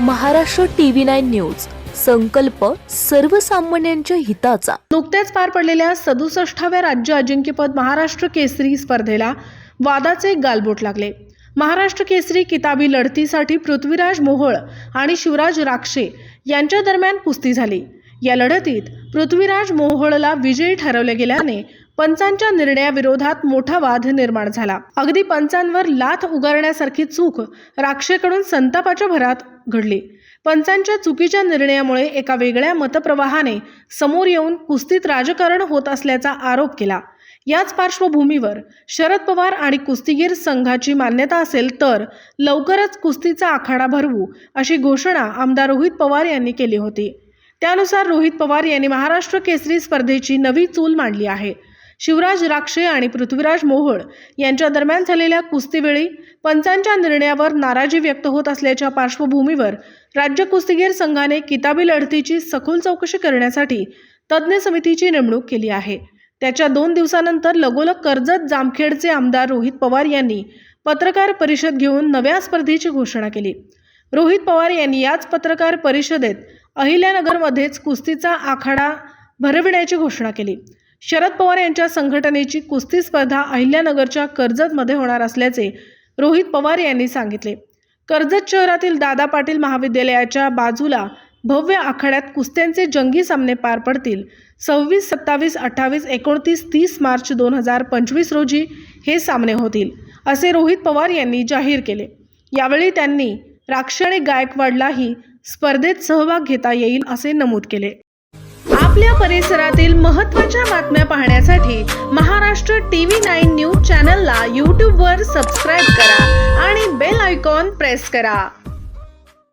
Maharashtra TV nine news. संकल्प सर्वसामान्यांच्या हिताचा. नुकत्याच पार पडलेल्या सदुसष्टाव्या राज्य अजिंक्यपद महाराष्ट्र केसरी स्पर्धेला वादाचे गालबोट लागले. महाराष्ट्र केसरी किताबी लढतीसाठी पृथ्वीराज मोहोळ आणि शिवराज राक्षे यांच्या दरम्यान कुस्ती झाली. या लढतीत पृथ्वीराज मोहोळला विजयी ठरवले गेल्याने पंचांच्या निर्णयाविरोधात मोठा वाद निर्माण झाला. अगदी पंचांवर लाथ उगारण्यासारखी चूक राक्षेकडून संतापाच्या भरात घडली. पंचांच्या चुकीच्या निर्णयामुळे एका वेगळ्या मतप्रवाहाने समोर येऊन कुस्तीत राजकारण होत असल्याचा आरोप केला. याच पार्श्वभूमीवर शरद पवार आणि कुस्तीगीर संघाची मान्यता असेल तर लवकरच कुस्तीचा आखाडा भरवू अशी घोषणा आमदार रोहित पवार यांनी केली होती. त्यानुसार रोहित पवार यांनी महाराष्ट्र केसरी स्पर्धेची नवी चूल मांडली आहे. शिवराज राक्षे आणि पृथ्वीराज मोहोळ यांच्या दरम्यान झालेल्या कुस्तीवेळी पंचांच्या निर्णयावर नाराजी व्यक्त होत असल्याच्या पार्श्वभूमीवर राज्य कुस्तीगीर संघाने किताबी लढतीची सखोल चौकशी करण्यासाठी तज्ज्ञ समितीची नेमणूक केली आहे. त्याच्या दोन दिवसानंतर लगोलग कर्जत जामखेडचे आमदार रोहित पवार यांनी पत्रकार परिषद घेऊन नव्या स्पर्धेची घोषणा केली. रोहित पवार यांनी याच पत्रकार परिषदेत अहिल्यानगरमध्येच कुस्तीचा आखाडा भरविण्याची घोषणा केली. शरद पवार यांच्या संघटनेची कुस्ती स्पर्धा अहिल्यानगरच्या कर्जतमध्ये होणार असल्याचे रोहित पवार यांनी सांगितले. कर्जत शहरातील दादा पाटील महाविद्यालयाच्या बाजूला भव्य आखाड्यात कुस्त्यांचे जंगी सामने पार पडतील. सव्वीस सत्तावीस अठ्ठावीस एकोणतीस तीस मार्च दोन हजार पंचवीस रोजी हे सामने होतील असे रोहित पवार यांनी जाहीर केले. यावेळी त्यांनी राक्षणी गायकवाडलाही स्पर्धेत सहभाग घेता येईल असे नमूद केले. आपल्या परिसरातील महत्त्वाच्या बातम्या पाहण्यासाठी महाराष्ट्र टीव्ही नाईन न्यूज चॅनलला यूट्यूबवर सबस्क्राईब करा आणि बेल आयकॉन प्रेस करा.